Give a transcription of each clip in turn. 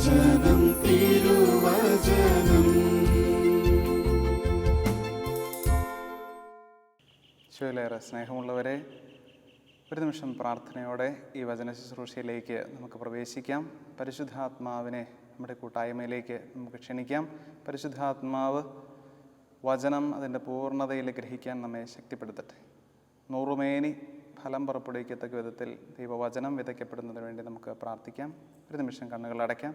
തിരുവചനം. തിരുവചനം സ്നേഹമുള്ളവരെ ഒരു നിമിഷം പ്രാർത്ഥനയോടെ ഈ വചന ശുശ്രൂഷയിലേക്ക് നമുക്ക് പ്രവേശിക്കാം. പരിശുദ്ധാത്മാവിനെ നമ്മുടെ കൂട്ടായ്മയിലേക്ക് നമുക്ക് ക്ഷണിക്കാം. പരിശുദ്ധാത്മാവ് വചനം അതിന്റെ പൂർണതയിൽ ഗ്രഹിക്കാൻ നമ്മെ ശക്തിപ്പെടുത്തട്ടെ. നൂറുമേനി ഫലം പുറപ്പെടുവിക്കത്തക്ക വിധത്തിൽ ദൈവവചനം വിതയ്ക്കപ്പെടുന്നതിന് വേണ്ടി നമുക്ക് പ്രാർത്ഥിക്കാം. ഒരു നിമിഷം കണ്ണുകൾ അടയ്ക്കാം.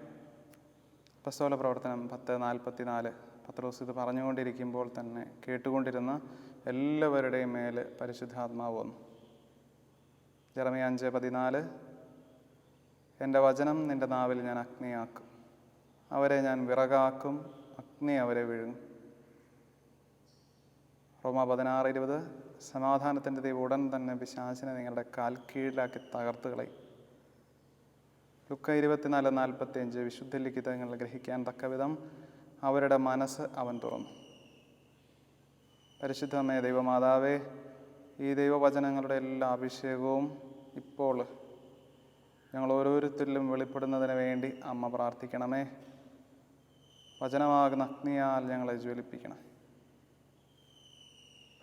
പസ്തോല പ്രവർത്തനം പത്ത് നാൽപ്പത്തി നാല് പത്രോസ് ഇത് പറഞ്ഞുകൊണ്ടിരിക്കുമ്പോൾ തന്നെ കേട്ടുകൊണ്ടിരുന്ന എല്ലാവരുടെയും മേൽ പരിശുദ്ധാത്മാവ് വന്നു. ജറമി അഞ്ച് പതിനാല്. എന്റെ വചനം നിന്റെ നാവിൽ ഞാൻ അഗ്നിയാക്കും. അവരെ ഞാൻ വിറകാക്കും. അഗ്നി അവരെ വിഴുങ്ങും. റോമ പതിനാറ് ഇരുപത്. സമാധാനത്തിന്റെ ദൈവം ഉടൻ തന്നെ പിശാചിനെ നിങ്ങളുടെ കാൽ കീഴിലാക്കി തകർത്ത് കളയും. ലുക്ക ഇരുപത്തിനാല് നാൽപ്പത്തി അഞ്ച് വിശുദ്ധ ലിഖിതങ്ങൾ ഗ്രഹിക്കാൻ തക്കവിധം അവരുടെ മനസ്സ് അവൻ തുറന്നു. പരിശുദ്ധമേ ദൈവമാതാവേ ഈ ദൈവവചനങ്ങളുടെ എല്ലാ അഭിഷേകവും ഇപ്പോൾ ഞങ്ങൾ ഓരോരുത്തരിലും വെളിപ്പെടുന്നതിന് വേണ്ടി അമ്മ പ്രാർത്ഥിക്കണമേ. വചനമാകുന്ന അഗ്നിയാൽ ഞങ്ങളെ ജ്വലിപ്പിക്കണം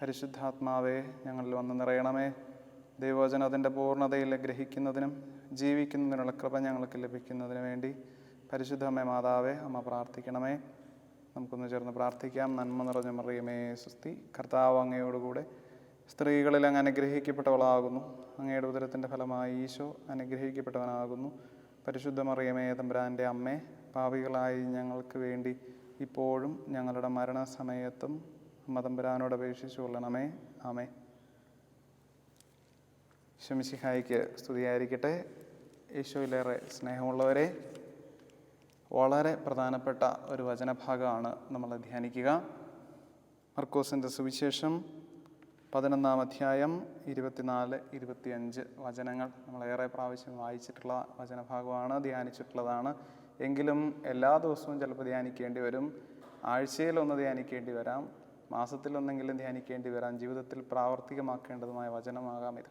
പരിശുദ്ധാത്മാവേ ഞങ്ങളിൽ വന്ന് നിറയണമേ. ദൈവവചനം അതിന്റെ പൂർണതയിൽ ഗ്രഹിക്കുന്നതിനും ജീവിക്കുന്നതിനുള്ള കൃപ ഞങ്ങൾക്ക് ലഭിക്കുന്നതിന് വേണ്ടി പരിശുദ്ധമേ മാതാവേ അമ്മ പ്രാർത്ഥിക്കണമേ. നമുക്കൊന്ന് ചേർന്ന് പ്രാർത്ഥിക്കാം. നന്മ നിറഞ്ഞ മറിയമേ സുസ്തി കർത്താവ് അങ്ങയോടുകൂടെ സ്ത്രീകളിൽ അങ്ങ് അനുഗ്രഹിക്കപ്പെട്ടവളാകുന്നു. അങ്ങയുടെ ഉദരത്തിന്റെ ഫലമായി ഈശോ അനുഗ്രഹിക്കപ്പെട്ടവനാകുന്നു. പരിശുദ്ധ മറിയമേ തമ്പുരാന്റെ അമ്മേ പാവികളായി ഞങ്ങൾക്ക് വേണ്ടി ഇപ്പോഴും ഞങ്ങളുടെ മരണസമയത്തും അമ്മ തമ്പുരാനോട് അപേക്ഷിച്ചു കൊള്ളണമേ ആമേ ശമിശിഹായിക്ക് സ്തുതിയായിരിക്കട്ടെ. ഈശോയിലേറെ സ്നേഹമുള്ളവരെ വളരെ പ്രധാനപ്പെട്ട ഒരു വചനഭാഗമാണ് നമ്മൾ ധ്യാനിക്കുക. മർക്കോസിന്റെ സുവിശേഷം പതിനൊന്നാം അധ്യായം ഇരുപത്തിനാല് ഇരുപത്തിയഞ്ച് വചനങ്ങൾ നമ്മളേറെ പ്രാവശ്യം വായിച്ചിട്ടുള്ള വചനഭാഗമാണ് ധ്യാനിച്ചിട്ടുള്ളതാണ്. എങ്കിലും എല്ലാ ദിവസവും ചിലപ്പോൾ ധ്യാനിക്കേണ്ടി വരും. ആഴ്ചയിലൊന്ന് ധ്യാനിക്കേണ്ടി വരാം. മാസത്തിലൊന്നെങ്കിലും ധ്യാനിക്കേണ്ടി വരാം ജീവിതത്തിൽ പ്രാവർത്തികമാക്കേണ്ടതുമായ വചനമാകാം ഇത്.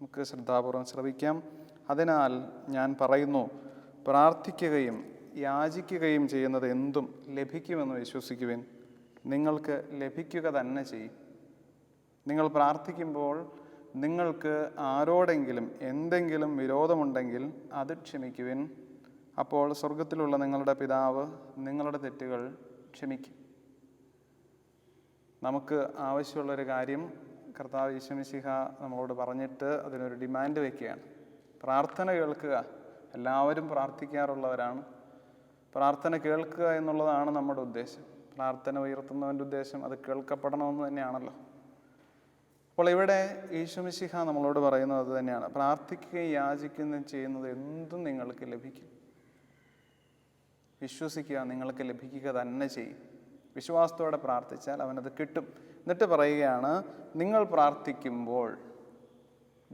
നമുക്ക് ശ്രദ്ധാപൂർവം ശ്രവിക്കാം. അതിനാൽ ഞാൻ പറയുന്നു പ്രാർത്ഥിക്കുകയും യാചിക്കുകയും ചെയ്യുന്നത് എന്തും ലഭിക്കുമെന്ന് വിശ്വസിക്കുവിൻ. നിങ്ങൾക്ക് ലഭിക്കുക തന്നെ ചെയ്യും. നിങ്ങൾ പ്രാർത്ഥിക്കുമ്പോൾ നിങ്ങൾക്ക് ആരോടെങ്കിലും എന്തെങ്കിലും വിരോധമുണ്ടെങ്കിൽ അത് ക്ഷമിക്കുവിൻ. അപ്പോൾ സ്വർഗത്തിലുള്ള നിങ്ങളുടെ പിതാവ് നിങ്ങളുടെ തെറ്റുകൾ ക്ഷമിക്കും. നമുക്ക് ആവശ്യമുള്ളൊരു കാര്യം കർത്താവ് ഈശ്വമിശിഹ നമ്മളോട് പറഞ്ഞിട്ട് അതിനൊരു ഡിമാൻഡ് വയ്ക്കുകയാണ് പ്രാർത്ഥന കേൾക്കുക. എല്ലാവരും പ്രാർത്ഥിക്കാറുള്ളവരാണ്. പ്രാർത്ഥന കേൾക്കുക എന്നുള്ളതാണ് നമ്മുടെ ഉദ്ദേശം. പ്രാർത്ഥന ഉയർത്തുന്നവന്റെ ഉദ്ദേശം അത് കേൾക്കപ്പെടണമെന്ന് തന്നെയാണല്ലോ. അപ്പോൾ ഇവിടെ ഈശ്വമിശിഹ നമ്മളോട് പറയുന്നത് അത് തന്നെയാണ്. പ്രാർത്ഥിക്കുകയും യാചിക്കുകയും ചെയ്യുന്നത് എന്തും നിങ്ങൾക്ക് ലഭിക്കും. വിശ്വസിക്കുക നിങ്ങൾക്ക് ലഭിക്കുക തന്നെ ചെയ്യും. വിശ്വാസത്തോടെ പ്രാർത്ഥിച്ചാൽ അവനത് കിട്ടും. എന്നിട്ട് പറയുകയാണ് നിങ്ങൾ പ്രാർത്ഥിക്കുമ്പോൾ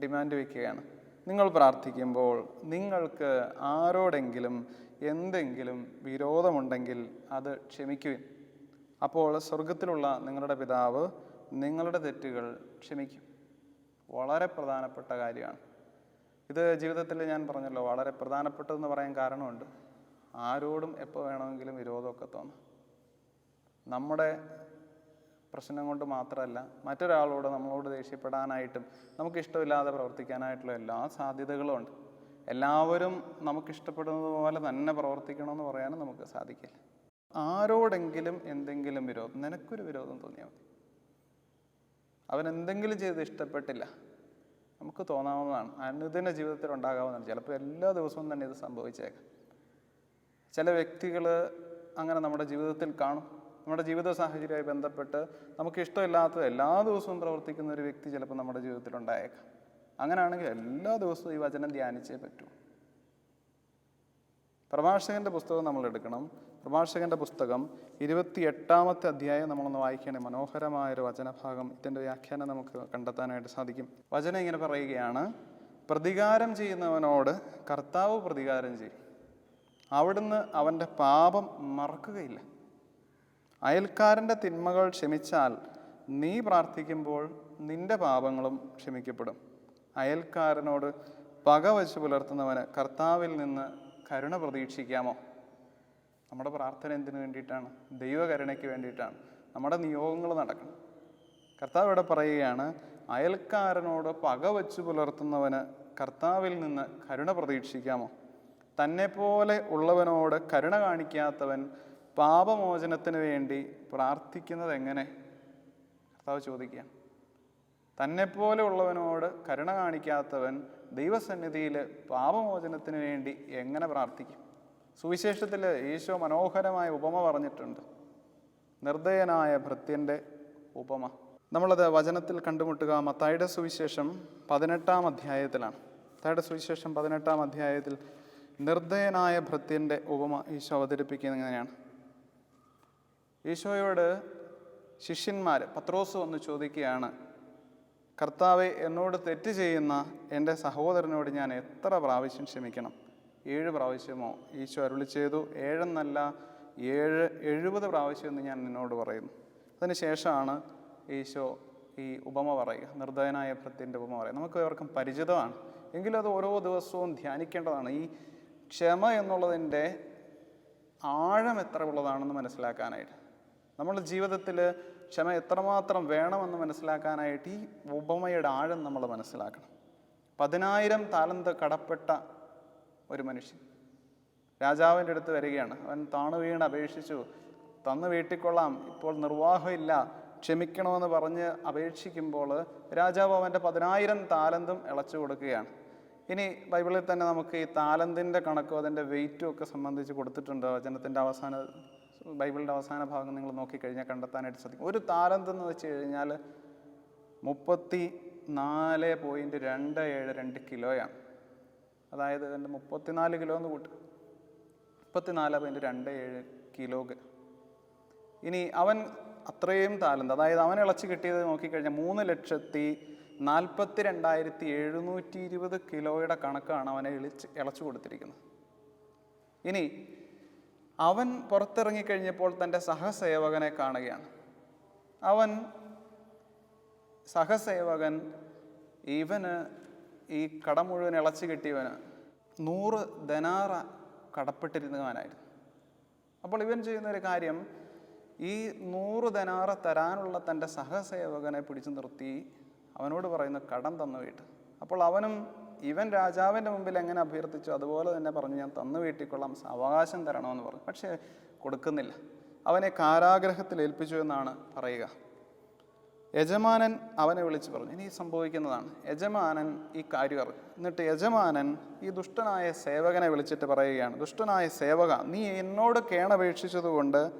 ഡിമാൻഡ് വയ്ക്കുകയാണ് നിങ്ങൾ പ്രാർത്ഥിക്കുമ്പോൾ നിങ്ങൾക്ക് ആരോടെങ്കിലും എന്തെങ്കിലും വിരോധമുണ്ടെങ്കിൽ അത് ക്ഷമിക്കുവിൻ. അപ്പോൾ സ്വർഗത്തിലുള്ള നിങ്ങളുടെ പിതാവ് നിങ്ങളുടെ തെറ്റുകൾ ക്ഷമിക്കും. വളരെ പ്രധാനപ്പെട്ട കാര്യമാണ്. ഇത് ജീവിതത്തിൽ ഞാൻ പറഞ്ഞല്ലോ വളരെ പ്രധാനപ്പെട്ടതെന്ന് പറയാൻ കാരണമുണ്ട്. ആരോടും എപ്പോൾ വേണമെങ്കിലും വിരോധമൊക്കെ തോന്നാം. നമ്മുടെ പ്രശ്നം കൊണ്ട് മാത്രമല്ല മറ്റൊരാളോട് നമ്മളോട് ദേഷ്യപ്പെടാനായിട്ടും നമുക്ക് ഇഷ്ടമില്ലാതെ പ്രവർത്തിക്കാനായിട്ടുള്ള എല്ലാ സാധ്യതകളും ഉണ്ട്. എല്ലാവരും നമുക്കിഷ്ടപ്പെടുന്നത് പോലെ തന്നെ പ്രവർത്തിക്കണമെന്ന് പറയാനും നമുക്ക് സാധിക്കില്ല. ആരോടെങ്കിലും എന്തെങ്കിലും വിരോധം നിനക്കൊരു വിരോധം തോന്നിയാൽ മതി. അവൻ എന്തെങ്കിലും ചെയ്ത് ഇഷ്ടപ്പെട്ടില്ല നമുക്ക് തോന്നാവുന്നതാണ്. അനുദിന ജീവിതത്തിൽ ഉണ്ടാകാവുന്നതാണ്. ചിലപ്പോൾ എല്ലാ ദിവസവും തന്നെ ഇത് സംഭവിച്ചേക്കാം. ചില വ്യക്തികൾ അങ്ങനെ നമ്മുടെ ജീവിതത്തിൽ കാണും. നമ്മുടെ ജീവിത സാഹചര്യവുമായി ബന്ധപ്പെട്ട് നമുക്ക് ഇഷ്ടമില്ലാത്ത എല്ലാ ദിവസവും പ്രവർത്തിക്കുന്ന ഒരു വ്യക്തി ചിലപ്പോൾ നമ്മുടെ ജീവിതത്തിൽ ഉണ്ടായേക്കാം അങ്ങനെയാണെങ്കിൽ എല്ലാ ദിവസവും ഈ വചനം ധ്യാനിച്ചേ പറ്റൂ. പ്രഭാഷകന്റെ പുസ്തകം നമ്മൾ എടുക്കണം. പ്രഭാഷകന്റെ പുസ്തകം ഇരുപത്തി എട്ടാമത്തെ അധ്യായം നമ്മളൊന്ന് വായിക്കണേ. മനോഹരമായ ഒരു വചനഭാഗം. ഇതിന്റെ വ്യാഖ്യാനം നമുക്ക് കണ്ടെത്താനായിട്ട് സാധിക്കും. വചനം ഇങ്ങനെ പറയുകയാണ്. പ്രതികാരം ചെയ്യുന്നവനോട് കർത്താവ് പ്രതികാരം ചെയ്യും. അവിടുന്ന് അവന്റെ പാപം മറക്കുകയില്ല. അയൽക്കാരന്റെ തിന്മകൾ ക്ഷമിച്ചാൽ നീ പ്രാർത്ഥിക്കുമ്പോൾ നിന്റെ പാപങ്ങളും ക്ഷമിക്കപ്പെടും. അയൽക്കാരനോട് പക വച്ച് പുലർത്തുന്നവന് കർത്താവിൽ നിന്ന് കരുണ പ്രതീക്ഷിക്കാമോ? നമ്മുടെ പ്രാർത്ഥന എന്തിനു വേണ്ടിയിട്ടാണ്? ദൈവകരുണയ്ക്ക് വേണ്ടിയിട്ടാണ്. നമ്മുടെ നിയോഗങ്ങൾ നടക്കണം. കർത്താവ് ഇവിടെ പറയുകയാണ് അയൽക്കാരനോട് പക വച്ച് പുലർത്തുന്നവന് കർത്താവിൽ നിന്ന് കരുണ പ്രതീക്ഷിക്കാമോ? തന്നെപ്പോലെ ഉള്ളവനോട് കരുണ കാണിക്കാത്തവൻ പാപമോചനത്തിന് വേണ്ടി പ്രാർത്ഥിക്കുന്നത് എങ്ങനെ? കർത്താവ് ചോദിക്കുക തന്നെപ്പോലെ ഉള്ളവനോട് കരുണ കാണിക്കാത്തവൻ ദൈവസന്നിധിയിൽ പാപമോചനത്തിന് വേണ്ടി എങ്ങനെ പ്രാർത്ഥിക്കും? സുവിശേഷത്തിൽ ഈശോ മനോഹരമായ ഉപമ പറഞ്ഞിട്ടുണ്ട്. നിർദ്ദയനായ ഭൃത്യന്റെ ഉപമ. നമ്മളത് വചനത്തിൽ കണ്ടുമുട്ടുക മത്തായുടെ സുവിശേഷം പതിനെട്ടാം അധ്യായത്തിലാണ്. മത്തായുടെ സുവിശേഷം പതിനെട്ടാം അധ്യായത്തിൽ നിർദ്ദയനായ ഭൃത്യന്റെ ഉപമ ഈശോ അവതരിപ്പിക്കുന്നത് എങ്ങനെയാണ്? ഈശോയോട് ശിഷ്യന്മാർ പത്രോസ് വന്ന് ചോദിക്കുകയാണ് കർത്താവെ എന്നോട് തെറ്റ് ചെയ്യുന്ന എന്റെ സഹോദരനോട് ഞാൻ എത്ര പ്രാവശ്യം ക്ഷമിക്കണം? ഏഴ് പ്രാവശ്യമോ? ഈശോ അരുളി ചെയ്തു ഏഴെന്നല്ല ഏഴ് എഴുപത് പ്രാവശ്യം എന്ന് ഞാൻ നിന്നോട് പറയുന്നു. അതിനുശേഷമാണ് ഈശോ ഈ ഉപമ പറയുക നിർദ്ദയനായ ഭൃത്യന്റെ ഉപമ പറയുക. നമുക്ക് ഇവർക്കും പരിചിതമാണ്. എങ്കിലും അത് ഓരോ ദിവസവും ധ്യാനിക്കേണ്ടതാണ്. ഈ ക്ഷമ എന്നുള്ളതിന്റെ ആഴം എത്ര ഉള്ളതാണെന്ന് മനസ്സിലാക്കാനായിട്ട്. നമ്മുടെ ജീവിതത്തിൽ ക്ഷമ എത്രമാത്രം വേണമെന്ന് മനസ്സിലാക്കാനായിട്ട് ഈ ഉപമയുടെ ആഴം നമ്മൾ മനസ്സിലാക്കണം. പതിനായിരം താലന്ത് കടപ്പെട്ട ഒരു മനുഷ്യൻ രാജാവിന്റെ അടുത്ത് വരികയാണ്. അവൻ താണു വീണ് അപേക്ഷിച്ചു തന്നു വീട്ടിക്കൊള്ളാം ഇപ്പോൾ നിർവാഹമില്ല ക്ഷമിക്കണമെന്ന് പറഞ്ഞ് അപേക്ഷിക്കുമ്പോൾ രാജാവ് അവന്റെ പതിനായിരം താലന്തും ഇളച്ചു കൊടുക്കുകയാണ്. ഇനി ബൈബിളിൽ തന്നെ നമുക്ക് ഈ താലന്തിന്റെ കണക്കും അതിന്റെ വെയിറ്റും ഒക്കെ സംബന്ധിച്ച് കൊടുത്തിട്ടുണ്ട്. വചനത്തിന്റെ അവസാന ബൈബിളിന്റെ അവസാന ഭാഗം നിങ്ങൾ നോക്കിക്കഴിഞ്ഞാൽ കണ്ടെത്താനായിട്ട് സാധിക്കും ഒരു താലന്ത് എന്ന് വെച്ച് കഴിഞ്ഞാൽ മുപ്പത്തി നാല് പോയിന്റ് രണ്ട് ഏഴ് രണ്ട് കിലോയാണ്. അതായത് എന്റെ മുപ്പത്തിനാല് കിലോ എന്ന് കൂട്ടും. മുപ്പത്തിനാല് പോയിന്റ് രണ്ട് ഏഴ് കിലോഗ് ഇനി അവൻ അത്രയും താലന്ത് അതായത് അവൻ ഇളച്ച് കിട്ടിയത് നോക്കിക്കഴിഞ്ഞാൽ മൂന്ന് ലക്ഷത്തി നാൽപ്പത്തി രണ്ടായിരത്തി എഴുന്നൂറ്റി ഇരുപത് കിലോയുടെ കണക്കാണ് അവനെ ഇളിച്ച് ഇളച്ചു കൊടുത്തിരിക്കുന്നത്. ഇനി അവൻ പുറത്തിറങ്ങിക്കഴിഞ്ഞപ്പോൾ തന്റെ സഹസേവകനെ കാണുകയാണ്. അവൻ സഹസേവകൻ ഇവന് ഈ കട മുഴുവൻ ഇളച്ചു കിട്ടിയവന് നൂറ് ധനാറ കടപ്പെട്ടിരുന്നവനായിരുന്നു. അപ്പോൾ ഇവൻ ചെയ്യുന്ന ഒരു കാര്യം ഈ നൂറ് ധനാറ തരാനുള്ള തന്റെ സഹസേവകനെ പിടിച്ചു നിർത്തി അവനോട് പറയുന്ന കടം തന്നു വീട്ട്. അപ്പോൾ അവനും ഇവൻ രാജാവിന്റെ മുമ്പിൽ എങ്ങനെ അഭ്യർത്ഥിച്ചു അതുപോലെ തന്നെ പറഞ്ഞു ഞാൻ തന്നു വീട്ടിക്കൊള്ളാം അവകാശം തരണമെന്ന് പറഞ്ഞു. പക്ഷേ കൊടുക്കുന്നില്ല. അവനെ കാരാഗ്രഹത്തിൽ ഏൽപ്പിച്ചു എന്നാണ് പറയുക. യജമാനൻ അവനെ വിളിച്ച് പറഞ്ഞു ഇനി സംഭവിക്കുന്നതാണ്. യജമാനൻ ഈ കാര്യം അറിഞ്ഞു. എന്നിട്ട് യജമാനൻ ഈ ദുഷ്ടനായ സേവകനെ വിളിച്ചിട്ട് പറയുകയാണ് ദുഷ്ടനായ സേവക നീ എന്നോട് കേണപേക്ഷിച്ചതുകൊണ്ട്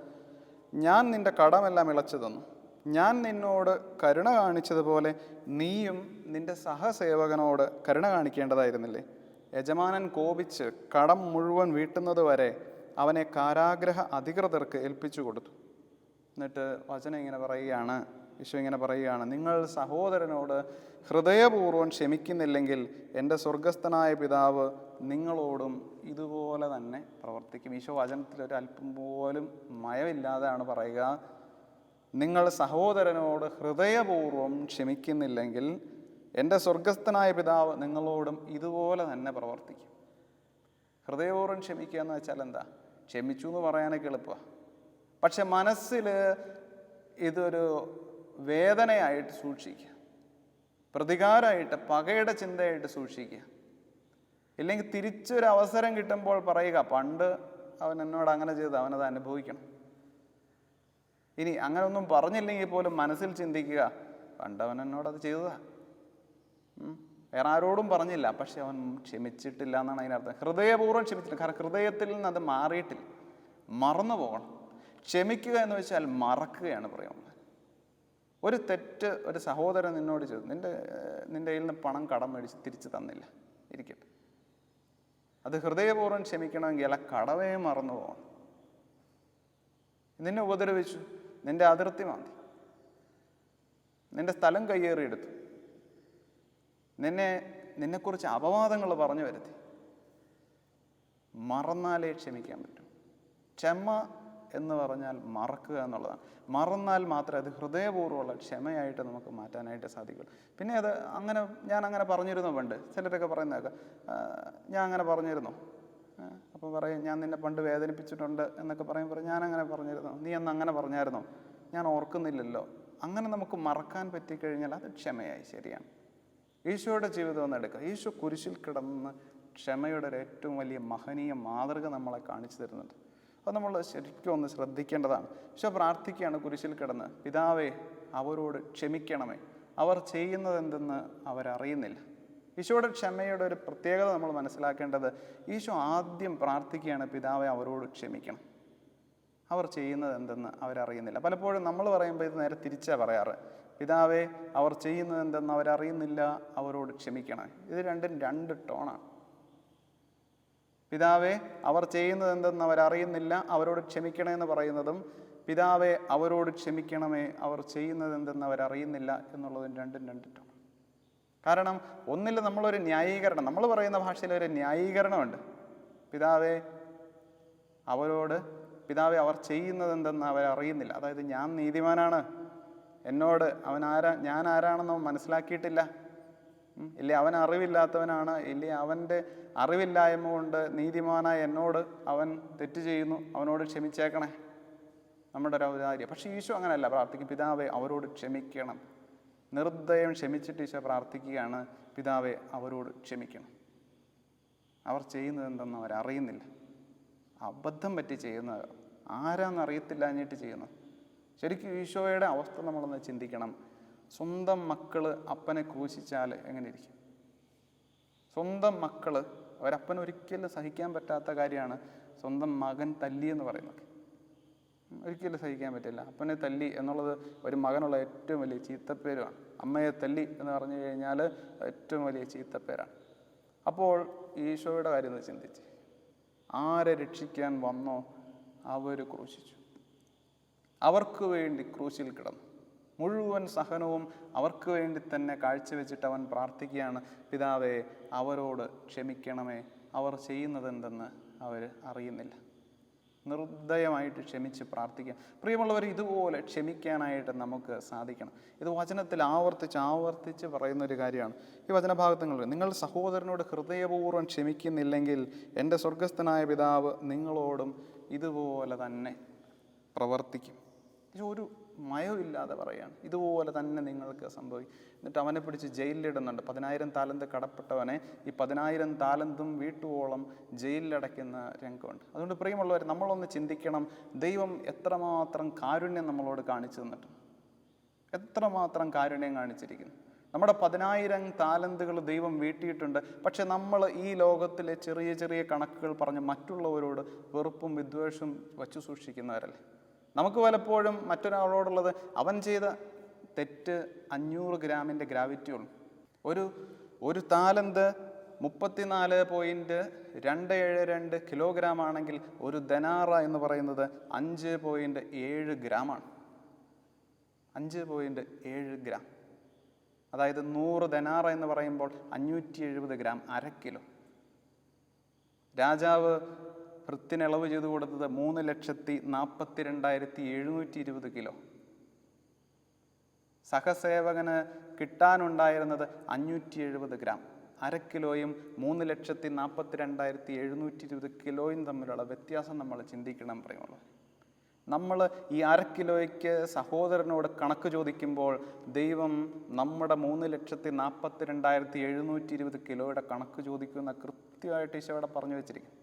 ഞാൻ നിന്റെ കടമെല്ലാം ഇളച്ചു തന്നു. ഞാൻ നിന്നോട് കരുണ കാണിച്ചതുപോലെ നീയും നിന്റെ സഹസേവകനോട് കരുണ കാണിക്കേണ്ടതായിരുന്നില്ലേ? യജമാനൻ കോപിച്ച് കടം മുഴുവൻ വീട്ടുന്നത് വരെ അവനെ കാരാഗ്രഹ അധികൃതർക്ക് ഏൽപ്പിച്ചു കൊടുത്തു. എന്നിട്ട് വചനം ഇങ്ങനെ പറയുകയാണ് ഈശോ ഇങ്ങനെ പറയുകയാണ് നിങ്ങൾ സഹോദരനോട് ഹൃദയപൂർവം ക്ഷമിക്കുന്നില്ലെങ്കിൽ എന്റെ സ്വർഗസ്ഥനായ പിതാവ് നിങ്ങളോടും ഇതുപോലെ തന്നെ പ്രവർത്തിക്കും. ഈശോ വചനത്തിൽ ഒരു അല്പം പോലും മയമില്ലാതെയാണ് പറയുക. നിങ്ങൾ സഹോദരനോട് ഹൃദയപൂർവം ക്ഷമിക്കുന്നില്ലെങ്കിൽ എന്റെ സ്വർഗസ്ഥനായ പിതാവ് നിങ്ങളോടും ഇതുപോലെ തന്നെ പ്രവർത്തിക്കും. ഹൃദയപൂർവം ക്ഷമിക്കുക എന്ന് വെച്ചാൽ എന്താ? ക്ഷമിച്ചു എന്ന് പറയാനൊക്കെ എളുപ്പമാണ് പക്ഷെ മനസ്സിൽ ഇതൊരു വേദനയായിട്ട് സൂക്ഷിക്കുക. പ്രതികാരമായിട്ട് പകയുടെ ചിന്തയായിട്ട് സൂക്ഷിക്കുക. ഇല്ലെങ്കിൽ തിരിച്ചൊരു അവസരം കിട്ടുമ്പോൾ പറയുക പണ്ട് അവൻ എന്നോട് അങ്ങനെ ചെയ്ത് അവനത് അനുഭവിക്കണം. ഇനി അങ്ങനെ ഒന്നും പറഞ്ഞില്ലെങ്കിൽ പോലും മനസ്സിൽ ചിന്തിക്കുക പണ്ടവൻ എന്നോട് അത് ചെയ്തതാ. വേറെ ആരോടും പറഞ്ഞില്ല പക്ഷെ അവൻ ക്ഷമിച്ചിട്ടില്ല എന്നാണ് അതിനർത്ഥം ഹൃദയപൂർവം ക്ഷമിച്ചിട്ടില്ല. കാരണം ഹൃദയത്തിൽ നിന്ന് അത് മാറിയിട്ടില്ല. മറന്നു പോകണം. ക്ഷമിക്കുക എന്ന് വെച്ചാൽ മറക്കുകയാണ് പറയുന്നത് ഒരു തെറ്റ് ഒരു സഹോദരൻ നിന്നോട് ചെയ്തു. നിന്റെ നിന്റെ കയ്യിൽ നിന്ന് പണം കടം മേടിച്ച് തിരിച്ചു തന്നില്ല. ഇരിക്കട്ടെ. അത് ഹൃദയപൂർവം ക്ഷമിക്കണമെങ്കിൽ അല്ല കടവേ മറന്നു പോകണം. നിന്നെ ഉപദ്രവിച്ചു. നിന്റെ അതിർത്തി മാന്തി. നിന്റെ സ്ഥലം കയ്യേറിയെടുത്തു. നിന്നെ നിന്നെക്കുറിച്ച് അപവാദങ്ങൾ പറഞ്ഞു വരുത്തി. മറന്നാലേ ക്ഷമിക്കാൻ പറ്റും. ക്ഷമ എന്ന് പറഞ്ഞാൽ മറക്കുക എന്നുള്ളതാണ്. മറന്നാൽ മാത്രമേ അത് ഹൃദയപൂർവമുള്ള ക്ഷമയായിട്ട് നമുക്ക് മാറ്റാനായിട്ട് സാധിക്കുള്ളൂ. പിന്നെ അത് അങ്ങനെ ഞാൻ അങ്ങനെ പറഞ്ഞിരുന്നു പണ്ട്. ചിലരൊക്കെ പറയുന്നതൊക്കെ ഞാൻ അങ്ങനെ പറഞ്ഞിരുന്നു. അപ്പം പറയും ഞാൻ നിന്നെ പണ്ട് വേദനിപ്പിച്ചിട്ടുണ്ട് എന്നൊക്കെ പറയും. പറയും ഞാൻ അങ്ങനെ പറഞ്ഞിരുന്നു. നീ അന്ന് അങ്ങനെ പറഞ്ഞായിരുന്നോ? ഞാൻ ഓർക്കുന്നില്ലല്ലോ. അങ്ങനെ നമുക്ക് മറക്കാൻ പറ്റിക്കഴിഞ്ഞാൽ അത് ക്ഷമയായി ശരിയാണ്. ഈശോയുടെ ജീവിതം ഒന്ന് എടുക്കുക. ഈശോ കുരിശിൽ കിടന്ന് ക്ഷമയുടെ ഒരു ഏറ്റവും വലിയ മഹനീയ മാതൃക നമ്മളെ കാണിച്ചു തരുന്നുണ്ട്. അത് നമ്മൾ ശരിക്കും ഒന്ന് ശ്രദ്ധിക്കേണ്ടതാണ്. ഈശോ പ്രാർത്ഥിക്കുകയാണ് കുരിശിൽ കിടന്ന് പിതാവേ അവരോട് ക്ഷമിക്കണമേ. അവർ ചെയ്യുന്നതെന്തെന്ന് അവരറിയുന്നില്ല. ഈശോയുടെ ക്ഷമയുടെ ഒരു പ്രത്യേകത നമ്മൾ മനസ്സിലാക്കേണ്ടത് ഈശോ ആദ്യം പ്രാർത്ഥിക്കുകയാണ് പിതാവെ അവരോട് ക്ഷമിക്കണം. അവർ ചെയ്യുന്നത് എന്തെന്ന് അവരറിയുന്നില്ല. പലപ്പോഴും നമ്മൾ പറയുമ്പോൾ ഇത് നേരെ തിരിച്ചാണ് പറയാറ്. പിതാവെ അവർ ചെയ്യുന്നത് എന്തെന്ന് അവരറിയുന്നില്ല അവരോട് ക്ഷമിക്കണം. ഇത് രണ്ടും രണ്ട് ടോണാണ്. പിതാവെ അവർ ചെയ്യുന്നത് എന്തെന്ന് അവരറിയുന്നില്ല അവരോട് ക്ഷമിക്കണേ എന്ന് പറയുന്നതും പിതാവെ അവരോട് ക്ഷമിക്കണമേ അവർ ചെയ്യുന്നത് എന്തെന്ന് അവരറിയുന്നില്ല എന്നുള്ളതും രണ്ടും രണ്ട് കാരണം ഒന്നിൽ നമ്മളൊരു ന്യായീകരണം നമ്മൾ പറയുന്ന ഭാഷയിൽ ഒരു ന്യായീകരണമുണ്ട്. പിതാവേ അവരോട് പിതാവെ അവർ ചെയ്യുന്നത് എന്തെന്ന് അവരറിയുന്നില്ല അതായത് ഞാൻ നീതിമാനാണ്. എന്നോട് അവൻ ആരാ ഞാൻ ആരാണെന്ന് അവൻ മനസ്സിലാക്കിയിട്ടില്ല ഇല്ലേ അവൻ അറിവില്ലാത്തവനാണ് ഇല്ലേ അവന്റെ അറിവില്ലായ്മ കൊണ്ട് നീതിമാനായ എന്നോട് അവൻ തെറ്റ് ചെയ്യുന്നു അവനോട് ക്ഷമിച്ചേക്കണേ. നമ്മുടെ ഒരു ഔദാര്യം. പക്ഷേ ഈശോ അങ്ങനെയല്ല പ്രാർത്ഥിക്കും പിതാവെ അവരോട് ക്ഷമിക്കണം. നിർദ്ദയം ക്ഷമിച്ചിട്ട് ഈശോ പ്രാർത്ഥിക്കുകയാണ്. പിതാവെ അവരോട് ക്ഷമിക്കണം. അവർ ചെയ്യുന്നത് എന്തെന്ന് അവരറിയുന്നില്ല അബദ്ധം പറ്റി ചെയ്യുന്നത് ആരാന്ന് അറിയത്തില്ല എന്നിട്ട് ചെയ്യുന്നത് ശരിക്കും ഈശോയുടെ അവസ്ഥ നമ്മളൊന്ന് ചിന്തിക്കണം. സ്വന്തം മക്കൾ അപ്പനെ ക്രൂശിച്ചാൽ എങ്ങനെ ഇരിക്കും? സ്വന്തം മക്കൾ അവരപ്പൻ ഒരിക്കലും സഹിക്കാൻ പറ്റാത്ത കാര്യമാണ് സ്വന്തം മകൻ തല്ലി എന്ന് പറയുന്നത്. ഒരിക്കലും സഹിക്കാൻ പറ്റില്ല. അപ്പനെ തല്ലി എന്നുള്ളത് ഒരു മകനുള്ള ഏറ്റവും വലിയ ചീത്തപ്പേരുമാണ്. അമ്മയെ തല്ലി എന്ന് പറഞ്ഞു കഴിഞ്ഞാൽ ഏറ്റവും വലിയ ചീത്തപ്പേരാണ്. അപ്പോൾ ഈശോയുടെ കാര്യം ഒന്ന് ചിന്തിച്ച്. ആരെ രക്ഷിക്കാൻ വന്നോ അവർ ക്രൂശിച്ചു. അവർക്ക് വേണ്ടി ക്രൂശിൽ കിടന്നു. മുഴുവൻ സഹനവും അവർക്ക് വേണ്ടി തന്നെ കാഴ്ചവെച്ചിട്ട് അവൻ പ്രാർത്ഥിക്കുകയാണ്. പിതാവെ അവരോട് ക്ഷമിക്കണമേ. അവർ ചെയ്യുന്നതെന്തെന്ന് അവർ അറിയുന്നില്ല. നിർദ്ദയമായിട്ട് ക്ഷമിച്ച് പ്രാർത്ഥിക്കാം. പ്രിയമുള്ളവർ ഇതുപോലെ ക്ഷമിക്കാനായിട്ട് നമുക്ക് സാധിക്കണം. ഇത് വചനത്തിൽ ആവർത്തിച്ച് ആവർത്തിച്ച് പറയുന്ന ഒരു കാര്യമാണ്. ഈ വചനഭാഗത്തുങ്ങളിൽ നിങ്ങൾ സഹോദരനോട് ഹൃദയപൂർവം ക്ഷമിക്കുന്നില്ലെങ്കിൽ എന്റെ സ്വർഗസ്ഥനായ പിതാവ് നിങ്ങളോടും ഇതുപോലെ തന്നെ പ്രവർത്തിക്കും. ഒരു മയമില്ലാതെ പറയാണ്. ഇതുപോലെ തന്നെ നിങ്ങൾക്ക് സംഭവിക്കും എന്നിട്ട് അവനെ പിടിച്ച് ജയിലിലിടുന്നുണ്ട്. പതിനായിരം താലന്ത് കടപ്പെട്ടവനെ ഈ പതിനായിരം താലന്തും വീട്ടുവോളം ജയിലിലടയ്ക്കുന്ന രംഗമുണ്ട്. അതുകൊണ്ട് പ്രിയമുള്ളവർ നമ്മളൊന്ന് ചിന്തിക്കണം. ദൈവം എത്രമാത്രം കാരുണ്യം നമ്മളോട് കാണിച്ചു തന്നിട്ട് എത്രമാത്രം കാരുണ്യം കാണിച്ചിരിക്കുന്നു. നമ്മുടെ പതിനായിരം താലന്തുകൾ ദൈവം വീട്ടിയിട്ടുണ്ട്. പക്ഷെ നമ്മൾ ഈ ലോകത്തിലെ ചെറിയ ചെറിയ കണക്കുകൾ പറഞ്ഞ് മറ്റുള്ളവരോട് വെറുപ്പും വിദ്വേഷവും വച്ചു സൂക്ഷിക്കുന്നവരല്ലേ? നമുക്ക് പലപ്പോഴും മറ്റൊരാളോടുള്ളത് അവൻ ചെയ്ത തെറ്റ് അഞ്ഞൂറ് ഗ്രാമിന്റെ ഗ്രാവിറ്റിയുള്ളൂ ഒരു ഒരു താലന്ത് മുപ്പത്തിനാല് പോയിന്റ് രണ്ട് ഏഴ് രണ്ട് കിലോഗ്രാം ആണെങ്കിൽ ഒരു ധനാറ എന്ന് പറയുന്നത് അഞ്ച് പോയിന്റ് ഏഴ് ഗ്രാമാണ് അഞ്ച് പോയിന്റ് ഏഴ് ഗ്രാം അതായത് നൂറ് ധനാറ എന്ന് പറയുമ്പോൾ അഞ്ഞൂറ്റി എഴുപത് ഗ്രാം അര കിലോ രാജാവ് ഭൃത്തിനിളവ് ചെയ്തു കൊടുത്തത് മൂന്ന് ലക്ഷത്തി നാൽപ്പത്തി രണ്ടായിരത്തി എഴുന്നൂറ്റി ഇരുപത് കിലോ. സഹസേവകന് കിട്ടാനുണ്ടായിരുന്നത് അഞ്ഞൂറ്റി എഴുപത് ഗ്രാം. അര കിലോയും മൂന്ന് ലക്ഷത്തി നാൽപ്പത്തി രണ്ടായിരത്തി എഴുന്നൂറ്റി ഇരുപത് കിലോയും തമ്മിലുള്ള വ്യത്യാസം നമ്മൾ ചിന്തിക്കണം പറയുള്ളൂ നമ്മൾ ഈ അര കിലോയ്ക്ക് സഹോദരനോട് കണക്ക് ചോദിക്കുമ്പോൾ ദൈവം നമ്മുടെ മൂന്ന് ലക്ഷത്തി നാൽപ്പത്തി രണ്ടായിരത്തി എഴുന്നൂറ്റി ഇരുപത് കിലോയുടെ കണക്ക് ചോദിക്കുന്ന കൃത്യമായിട്ട് ഈശോ അവിടെ പറഞ്ഞു വെച്ചിരിക്കും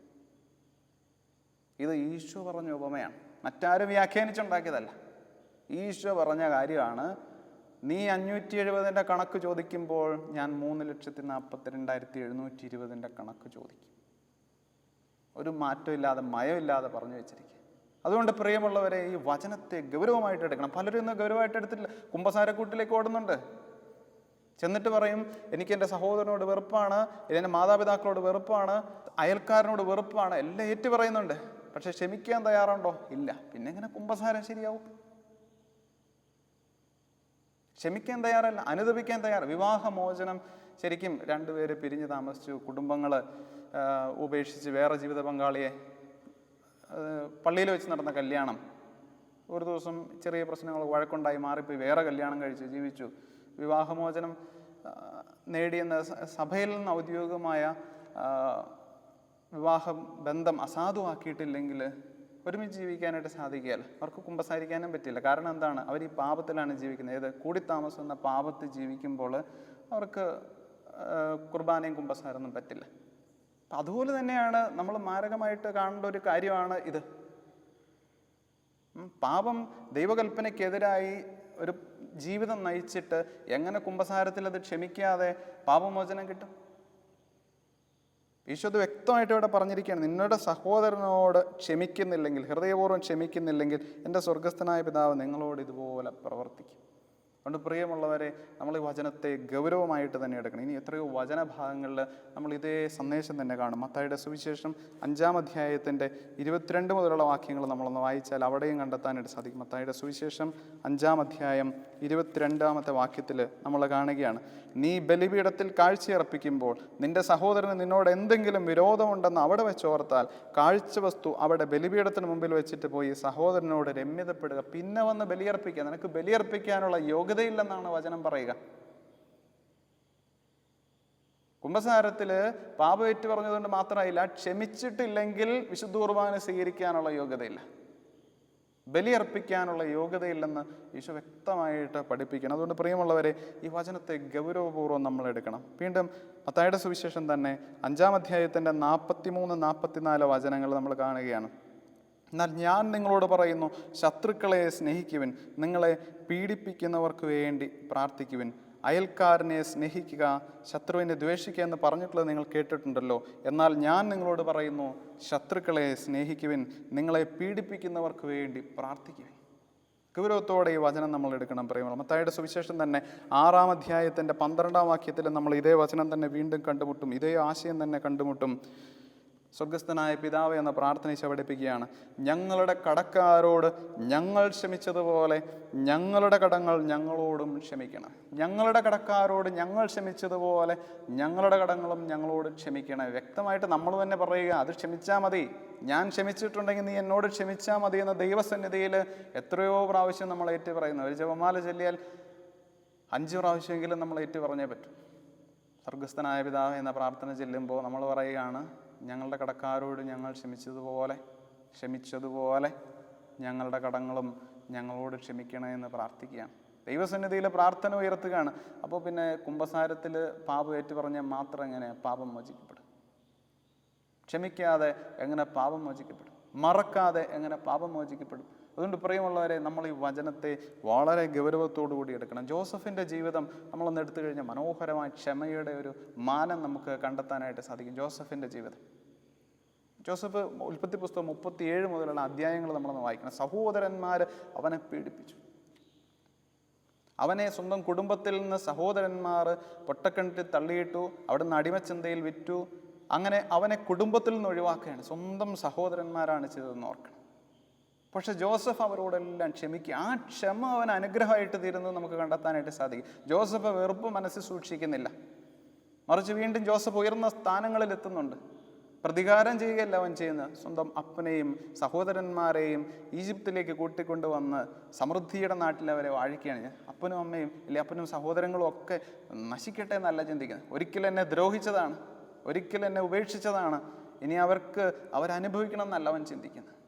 ഇത് ഈശോ പറഞ്ഞ ഉപമയാണ്. മറ്റാരും വ്യാഖ്യാനിച്ചുണ്ടാക്കിയതല്ല. ഈശോ പറഞ്ഞ കാര്യമാണ് നീ അഞ്ഞൂറ്റി എഴുപതിന്റെ കണക്ക് ചോദിക്കുമ്പോൾ ഞാൻ മൂന്ന് ലക്ഷത്തി നാൽപ്പത്തി രണ്ടായിരത്തി എഴുന്നൂറ്റി ഇരുപതിന്റെ കണക്ക് ചോദിക്കും. ഒരു മാറ്റമില്ലാതെ മയമില്ലാതെ പറഞ്ഞു വെച്ചിരിക്കുക. അതുകൊണ്ട് പ്രിയമുള്ളവരെ ഈ വചനത്തെ ഗൗരവമായിട്ട് എടുക്കണം. പലരും ഇന്ന് ഗൗരവമായിട്ട് എടുത്തിട്ടില്ല. കുമ്പസാരക്കൂട്ടിലേക്ക് ഓടുന്നുണ്ട്. ചെന്നിട്ട് പറയും എനിക്ക് എന്റെ സഹോദരനോട് വെറുപ്പാണ് എന്റെ മാതാപിതാക്കളോട് വെറുപ്പാണ് അയൽക്കാരനോട് വെറുപ്പാണ് എല്ലാം ഏറ്റു പറയുന്നുണ്ട് പക്ഷെ ക്ഷമിക്കാൻ തയ്യാറുണ്ടോ? ഇല്ല. പിന്നെ എങ്ങനെ കുംഭസാരം ശരിയാവും? ക്ഷമിക്കാൻ തയ്യാറല്ല അനുദപിക്കാൻ തയ്യാറ്. വിവാഹമോചനം ശരിക്കും രണ്ടുപേര് പിരിഞ്ഞ് താമസിച്ചു. കുടുംബങ്ങൾ ഉപേക്ഷിച്ച് വേറെ ജീവിത പങ്കാളിയെ പള്ളിയിൽ വെച്ച് നടന്ന കല്യാണം. ഒരു ദിവസം ചെറിയ പ്രശ്നങ്ങൾ വഴക്കുണ്ടായി മാറിപ്പോയി വേറെ കല്യാണം കഴിച്ചു ജീവിച്ചു. വിവാഹമോചനം നേടിയെന്ന സഭയിൽ നിന്ന് ഔദ്യോഗികമായ വിവാഹ ബന്ധം അസാധുവാക്കിയിട്ടില്ലെങ്കിൽ ഒരുമിച്ച് ജീവിക്കാനായിട്ട് സാധിക്കുകയില്ല. അവർക്ക് കുമ്പസാരിക്കാനും പറ്റില്ല. കാരണം എന്താണ്? അവർ ഈ പാപത്തിലാണ് ജീവിക്കുന്നത്. ഏത് കൂടിത്താമസം എന്ന പാപത്തിൽ ജീവിക്കുമ്പോൾ അവർക്ക് കുർബാനയും കുമ്പസാരൊന്നും പറ്റില്ല. അപ്പം അതുപോലെ തന്നെയാണ് നമ്മൾ മാരകമായിട്ട് കാണേണ്ട ഒരു കാര്യമാണ് ഇത്. പാപം ദൈവകൽപ്പനയ്ക്കെതിരായി ഒരു ജീവിതം നയിച്ചിട്ട് എങ്ങനെ കുമ്പസാരത്തിൽ അത് ക്ഷമിക്കാതെ പാപമോചനം കിട്ടും? ഈശോ അത് വ്യക്തമായിട്ട് ഇവിടെ പറഞ്ഞിരിക്കുകയാണ്. നിങ്ങളുടെ സഹോദരനോട് ക്ഷമിക്കുന്നില്ലെങ്കിൽ ഹൃദയപൂർവം ക്ഷമിക്കുന്നില്ലെങ്കിൽ എന്റെ സ്വർഗസ്ഥനായ പിതാവ് നിങ്ങളോട് ഇതുപോലെ പ്രവർത്തിക്കും. അതുകൊണ്ട് പ്രിയമുള്ളവരെ നമ്മൾ ഈ വചനത്തെ ഗൗരവമായിട്ട് തന്നെ എടുക്കണം. ഇനി എത്രയോ വചനഭാഗങ്ങളിൽ നമ്മൾ ഇതേ സന്ദേശം തന്നെ കാണും. മത്തായുടെ സുവിശേഷം അഞ്ചാം അധ്യായത്തിന്റെ ഇരുപത്തിരണ്ട് മുതലുള്ള വാക്യങ്ങൾ നമ്മളൊന്ന് വായിച്ചാൽ അവിടെയും കണ്ടെത്താനായിട്ട് സാധിക്കും. മത്തായുടെ സുവിശേഷം അഞ്ചാം അധ്യായം ഇരുപത്തിരണ്ടാമത്തെ വാക്യത്തിൽ നമ്മൾ കാണുകയാണ്. നീ ബലിപീഠത്തിൽ കാഴ്ചയർപ്പിക്കുമ്പോൾ നിന്റെ സഹോദരന് നിന്നോട് എന്തെങ്കിലും വിരോധമുണ്ടെന്ന് അവിടെ വെച്ചോർത്താൽ കാഴ്ച വസ്തു അവിടെ ബലിപീഠത്തിന് മുമ്പിൽ വെച്ചിട്ട് പോയി സഹോദരനോട് രമ്യതപ്പെടുക. പിന്നെ വന്ന് ബലിയർപ്പിക്കുക. നിനക്ക് ബലിയർപ്പിക്കാനുള്ള യോഗ്യതയില്ലെന്നാണ് വചനം പറയുക. കുംഭസാരത്തിൽ പാപം ഏറ്റു പറഞ്ഞതുകൊണ്ട് മാത്രമല്ല ക്ഷമിച്ചിട്ടില്ലെങ്കിൽ വിശുദ്ധ കുർബാന സ്വീകരിക്കാനുള്ള യോഗ്യതയില്ല. ബലിയർപ്പിക്കാനുള്ള യോഗ്യതയില്ലെന്ന് ഈശോ വ്യക്തമായിട്ട് പഠിപ്പിക്കണം. അതുകൊണ്ട് പ്രിയമുള്ളവരെ ഈ വചനത്തെ ഗൗരവപൂർവം നമ്മൾ എടുക്കണം. വീണ്ടും മത്തായുടെ സുവിശേഷം തന്നെ അഞ്ചാം അധ്യായത്തിന്റെ നാൽപ്പത്തി മൂന്ന് നാൽപ്പത്തിനാല് വചനങ്ങൾ നമ്മൾ കാണുകയാണ്. എന്നാൽ ഞാൻ നിങ്ങളോട് പറയുന്നു ശത്രുക്കളെ സ്നേഹിക്കുവിൻ നിങ്ങളെ പീഡിപ്പിക്കുന്നവർക്ക് വേണ്ടി പ്രാർത്ഥിക്കുവിൻ. അയൽക്കാരനെ സ്നേഹിക്കുക ശത്രുവിനെ ദ്വേഷിക്കുക എന്ന് പറഞ്ഞിട്ടുള്ളത് നിങ്ങൾ കേട്ടിട്ടുണ്ടല്ലോ. എന്നാൽ ഞാൻ നിങ്ങളോട് പറയുന്നു ശത്രുക്കളെ സ്നേഹിക്കുവിൻ നിങ്ങളെ പീഡിപ്പിക്കുന്നവർക്ക് വേണ്ടി പ്രാർത്ഥിക്കുവിൻ. ഗൗരവത്തോടെ ഈ വചനം നമ്മൾ എടുക്കണം പറയുമ്പോൾ മത്തായുടെ സുവിശേഷം തന്നെ ആറാം അധ്യായത്തിന്റെ പന്ത്രണ്ടാം വാക്യത്തിൽ നമ്മൾ ഇതേ വചനം തന്നെ വീണ്ടും കണ്ടുമുട്ടും ഇതേ ആശയം തന്നെ കണ്ടുമുട്ടും. സ്വർഗസ്ഥനായ പിതാവ് എന്ന പ്രാർത്ഥന പഠിപ്പിക്കുകയാണ് ഞങ്ങളുടെ കടക്കാരോട് ഞങ്ങൾ ക്ഷമിച്ചതുപോലെ ഞങ്ങളുടെ കടങ്ങൾ ഞങ്ങളോടും ക്ഷമിക്കണം. ഞങ്ങളുടെ കടക്കാരോട് ഞങ്ങൾ ക്ഷമിച്ചതുപോലെ ഞങ്ങളുടെ കടങ്ങളും ഞങ്ങളോട് ക്ഷമിക്കണം. വ്യക്തമായിട്ട് നമ്മൾ തന്നെ പറയുക അത് ക്ഷമിച്ചാൽ മതി. ഞാൻ ക്ഷമിച്ചിട്ടുണ്ടെങ്കിൽ നീ എന്നോട് ക്ഷമിച്ചാൽ മതി എന്ന ദൈവസന്നിധിയിൽ എത്രയോ പ്രാവശ്യം നമ്മൾ ഏറ്റു പറയുന്നു ഒരു ജപമാല ചൊല്ലിയാൽ അഞ്ച് പ്രാവശ്യമെങ്കിലും നമ്മൾ ഏറ്റു പറഞ്ഞേ പറ്റും. സ്വർഗസ്ഥനായ പിതാവ് എന്ന പ്രാർത്ഥന ചെല്ലുമ്പോൾ നമ്മൾ പറയുകയാണ് ഞങ്ങളുടെ കടക്കാരോട് ഞങ്ങൾ ക്ഷമിച്ചതുപോലെ ക്ഷമിച്ചതുപോലെ ഞങ്ങളുടെ കടങ്ങളും ഞങ്ങളോട് ക്ഷമിക്കണേ എന്ന് പ്രാർത്ഥിക്കുകയാണ്. ദൈവസന്നിധിയിൽ പ്രാർത്ഥന ഉയർത്തുകയാണ്. അപ്പോൾ പിന്നെ കുംഭസാരത്തിൽ പാപം ഏറ്റു പറഞ്ഞാൽ മാത്രം എങ്ങനെ പാപം മോചിക്കപ്പെടും? ക്ഷമിക്കാതെ എങ്ങനെ പാപം മോചിക്കപ്പെടും? മറക്കാതെ എങ്ങനെ പാപം മോചിക്കപ്പെടും? അതുകൊണ്ട് പ്രിയമുള്ളവരെ നമ്മൾ ഈ വചനത്തെ വളരെ ഗൗരവത്തോടു കൂടി എടുക്കണം. ജോസഫിന്റെ ജീവിതം നമ്മളൊന്ന് എടുത്തു കഴിഞ്ഞാൽ മനോഹരമായ ക്ഷമയുടെ ഒരു മാനം നമുക്ക് കണ്ടെത്താനായിട്ട് സാധിക്കും. ജോസഫിന്റെ ജീവിതം. ജോസഫ് ഉൽപ്പത്തി പുസ്തകം മുപ്പത്തിയേഴ് മുതലുള്ള അധ്യായങ്ങൾ നമ്മളൊന്ന് വായിക്കണം. സഹോദരന്മാർ അവനെ പീഡിപ്പിച്ചു. അവനെ സ്വന്തം കുടുംബത്തിൽ നിന്ന് സഹോദരന്മാർ പൊട്ടക്കിണറ്റിൽ തള്ളിയിട്ടു അവിടുന്ന് അടിമച്ചന്തയിൽ വിറ്റു. അങ്ങനെ അവനെ കുടുംബത്തിൽ നിന്ന് ഒഴിവാക്കുകയാണ്. സ്വന്തം സഹോദരന്മാരാണ് ചെയ്തതെന്ന് ഓർക്കണം. പക്ഷെ ജോസഫ് അവരോടെല്ലാം ക്ഷമിക്കുക. ആ ക്ഷമ അവൻ അനുഗ്രഹമായിട്ട് തീരുന്നത് നമുക്ക് കണ്ടെത്താനായിട്ട് സാധിക്കും. ജോസഫ് വെറുപ്പ് മനസ്സിൽ സൂക്ഷിക്കുന്നില്ല. മറിച്ച് വീണ്ടും ജോസഫ് ഉയർന്ന സ്ഥാനങ്ങളിൽ എത്തുന്നുണ്ട്. പ്രതികാരം ചെയ്യുകയല്ല അവൻ ചെയ്യുന്നത്. സ്വന്തം അപ്പനെയും സഹോദരന്മാരെയും ഈജിപ്തിലേക്ക് കൂട്ടിക്കൊണ്ടുവന്ന് സമൃദ്ധിയുടെ നാട്ടിൽ അവരെ വാഴിക്കുകയാണ് ഞാൻ. അപ്പനും അമ്മയും ഇല്ലെ അപ്പനും സഹോദരങ്ങളും ഒക്കെ നശിക്കട്ടെ എന്നല്ല ചിന്തിക്കുന്നത്. ഒരിക്കലും എന്നെ ദ്രോഹിച്ചതാണ്. ഒരിക്കലും എന്നെ ഉപേക്ഷിച്ചതാണ്. ഇനി അവർക്ക് അവരനുഭവിക്കണം എന്നല്ല അവൻ ചിന്തിക്കുന്നത്.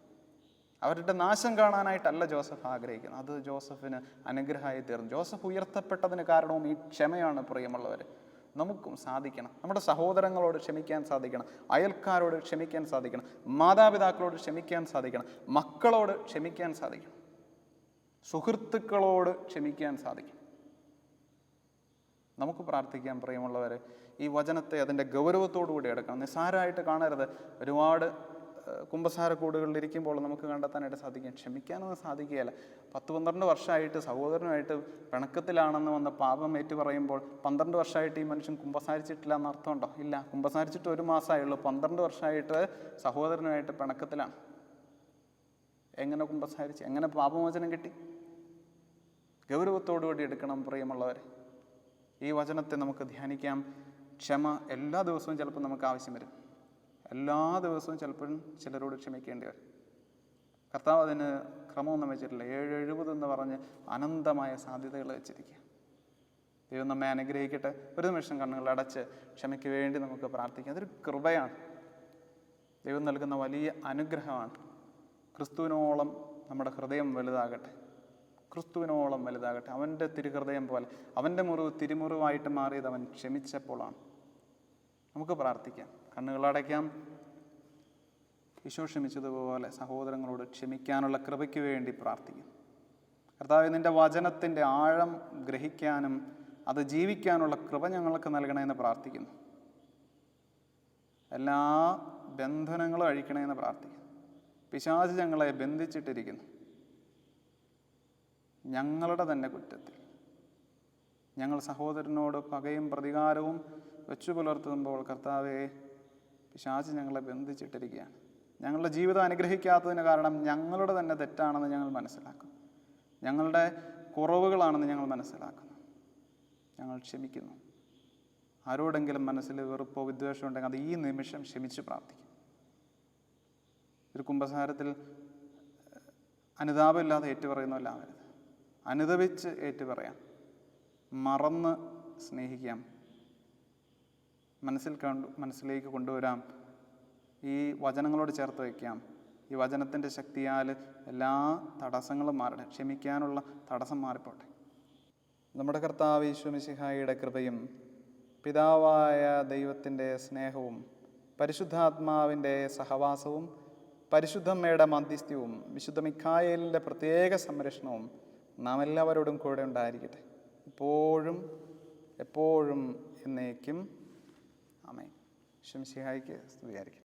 അവരുടെ നാശം കാണാനായിട്ടല്ല ജോസഫ് ആഗ്രഹിക്കുന്നത്. അത് ജോസഫിന് അനുഗ്രഹമായി തീർന്നു. ജോസഫ് ഉയർത്തപ്പെട്ടതിന് കാരണവും ഈ ക്ഷമയാണ് പ്രിയമുള്ളവർ. നമുക്കും സാധിക്കണം. നമ്മുടെ സഹോദരങ്ങളോട് ക്ഷമിക്കാൻ സാധിക്കണം. അയൽക്കാരോട് ക്ഷമിക്കാൻ സാധിക്കണം. മാതാപിതാക്കളോട് ക്ഷമിക്കാൻ സാധിക്കണം. മക്കളോട് ക്ഷമിക്കാൻ സാധിക്കണം. സുഹൃത്തുക്കളോട് ക്ഷമിക്കാൻ സാധിക്കും നമുക്ക് പ്രാർത്ഥിക്കാൻ പ്രിയമുള്ളവരെ. ഈ വചനത്തെ അതിന്റെ ഗൗരവത്തോടു കൂടി എടുക്കണം. നിസ്സാരമായിട്ട് കാണരുത്. ഒരുപാട് കുമ്പസാരക്കൂടുകളിൽ ഇരിക്കുമ്പോൾ നമുക്ക് കണ്ടെത്താനായിട്ട് സാധിക്കും. ക്ഷമിക്കാനൊന്നും സാധിക്കുകയില്ല. പത്ത് പന്ത്രണ്ട് വർഷമായിട്ട് സഹോദരനുമായിട്ട് പിണക്കത്തിലാണെന്ന് വന്ന പാപം ഏറ്റു പറയുമ്പോൾ പന്ത്രണ്ട് വർഷമായിട്ട് ഈ മനുഷ്യൻ കുമ്പസാരിച്ചിട്ടില്ല എന്ന് അർത്ഥമുണ്ടോ? ഇല്ല. കുമ്പസാരിച്ചിട്ട് ഒരു മാസമായുള്ളൂ. പന്ത്രണ്ട് വർഷമായിട്ട് സഹോദരനുമായിട്ട് പിണക്കത്തിലാണ്. എങ്ങനെ കുമ്പസാരിച്ച് എങ്ങനെ പാപമോചനം കിട്ടി? ഗൗരവത്തോടുകൂടി എടുക്കണം പ്രിയമുള്ളവരെ. ഈ വചനത്തെ നമുക്ക് ധ്യാനിക്കാം. ക്ഷമ എല്ലാ ദിവസവും ചിലപ്പോൾ നമുക്ക് ആവശ്യം വരും. എല്ലാ ദിവസവും ചിലപ്പോഴും ചിലരോട് ക്ഷമിക്കേണ്ടി വരും. കർത്താവ് അതിന് ക്രമമൊന്നും വെച്ചിട്ടില്ല. ഏഴ് എഴുപത് എന്ന് പറഞ്ഞ് അനന്തമായ സാധ്യതകൾ വെച്ചിരിക്കുക. ദൈവം നമ്മെ അനുഗ്രഹിക്കട്ടെ. ഒരു നിമിഷം കണ്ണുകൾ അടച്ച് ക്ഷമയ്ക്ക് വേണ്ടി നമുക്ക് പ്രാർത്ഥിക്കാം. അതൊരു കൃപയാണ്. ദൈവം നൽകുന്ന വലിയ അനുഗ്രഹമാണ്. ക്രിസ്തുവിനോളം നമ്മുടെ ഹൃദയം വലുതാകട്ടെ. ക്രിസ്തുവിനോളം വലുതാകട്ടെ. അവന്റെ തിരുഹൃദയം പോലെ അവന്റെ മുറിവ് തിരുമുറിവായിട്ട് മാറിയത് അവൻ ക്ഷമിച്ചപ്പോളാണ് നമുക്ക് പ്രാർത്ഥിക്കാം. കണ്ണുകളടയ്ക്കാം. ഈശോ ക്ഷമിച്ചതുപോലെ സഹോദരങ്ങളോട് ക്ഷമിക്കാനുള്ള കൃപയ്ക്ക് വേണ്ടി പ്രാർത്ഥിക്കും കർത്താവ് നിന്റെ വചനത്തിന്റെ ആഴം ഗ്രഹിക്കാനും അത് ജീവിക്കാനുള്ള കൃപ ഞങ്ങൾക്ക് നൽകണമെന്ന് പ്രാർത്ഥിക്കുന്നു. എല്ലാ ബന്ധനങ്ങളും അഴിക്കണമെന്ന് പ്രാർത്ഥിക്കുന്നു. പിശാച് ഞങ്ങളെ ബന്ധിച്ചിട്ടിരിക്കുന്നു. ഞങ്ങളുടെ തന്നെ കുറ്റത്തിൽ. ഞങ്ങൾ സഹോദരനോട് പകയും പ്രതികാരവും വെച്ചു പുലർത്തുമ്പോൾ കർത്താവെ പിശാച് ഞങ്ങളെ ബന്ധിച്ചിട്ടിരിക്കുകയാണ്. ഞങ്ങളുടെ ജീവിതം അനുഗ്രഹിക്കാത്തതിന് കാരണം ഞങ്ങളുടെ തന്നെ തെറ്റാണെന്ന് ഞങ്ങൾ മനസ്സിലാക്കും. ഞങ്ങളുടെ കുറവുകളാണെന്ന് ഞങ്ങൾ മനസ്സിലാക്കുന്നു ഞങ്ങൾ ക്ഷമിക്കുന്നു. ആരോടെങ്കിലും മനസ്സിൽ വെറുപ്പോ വിദ്വേഷമോ ഉണ്ടെങ്കിൽ അത് ഈ നിമിഷം ക്ഷമിച്ച് പ്രാർത്ഥിക്കും. ഒരു കുംഭസാരത്തിൽ അനുതാപമില്ലാതെ ഏറ്റുപറയുന്നവല്ലാവരുത് അനുദപിച്ച് ഏറ്റുപറയാം. മറന്ന് സ്നേഹിക്കാം. മനസ്സിൽ കണ്ടു മനസ്സിലേക്ക് കൊണ്ടുവരാം. ഈ വചനങ്ങളോട് ചേർത്ത് വയ്ക്കാം. ഈ വചനത്തിന്റെ ശക്തിയാൽ എല്ലാ തടസ്സങ്ങളും മാറട്ടെ. ക്ഷമിക്കാനുള്ള തടസ്സം മാറിപ്പോട്ടെ. നമ്മുടെ കർത്താവ് ഈശ്വമിശിഹായിയുടെ കൃപയും പിതാവായ ദൈവത്തിന്റെ സ്നേഹവും പരിശുദ്ധാത്മാവിന്റെ സഹവാസവും പരിശുദ്ധമ്മയുടെ മധ്യസ്ഥ്യവും വിശുദ്ധ മിഖായേലിന്റെ പ്രത്യേക സംരക്ഷണവും നാം എല്ലാവരോടും കൂടെ ഉണ്ടായിരിക്കട്ടെ. ഇപ്പോഴും എപ്പോഴും എന്നേക്കും അമേ ശംസിഹായിക്ക് സ്തുതിയായിരിക്കും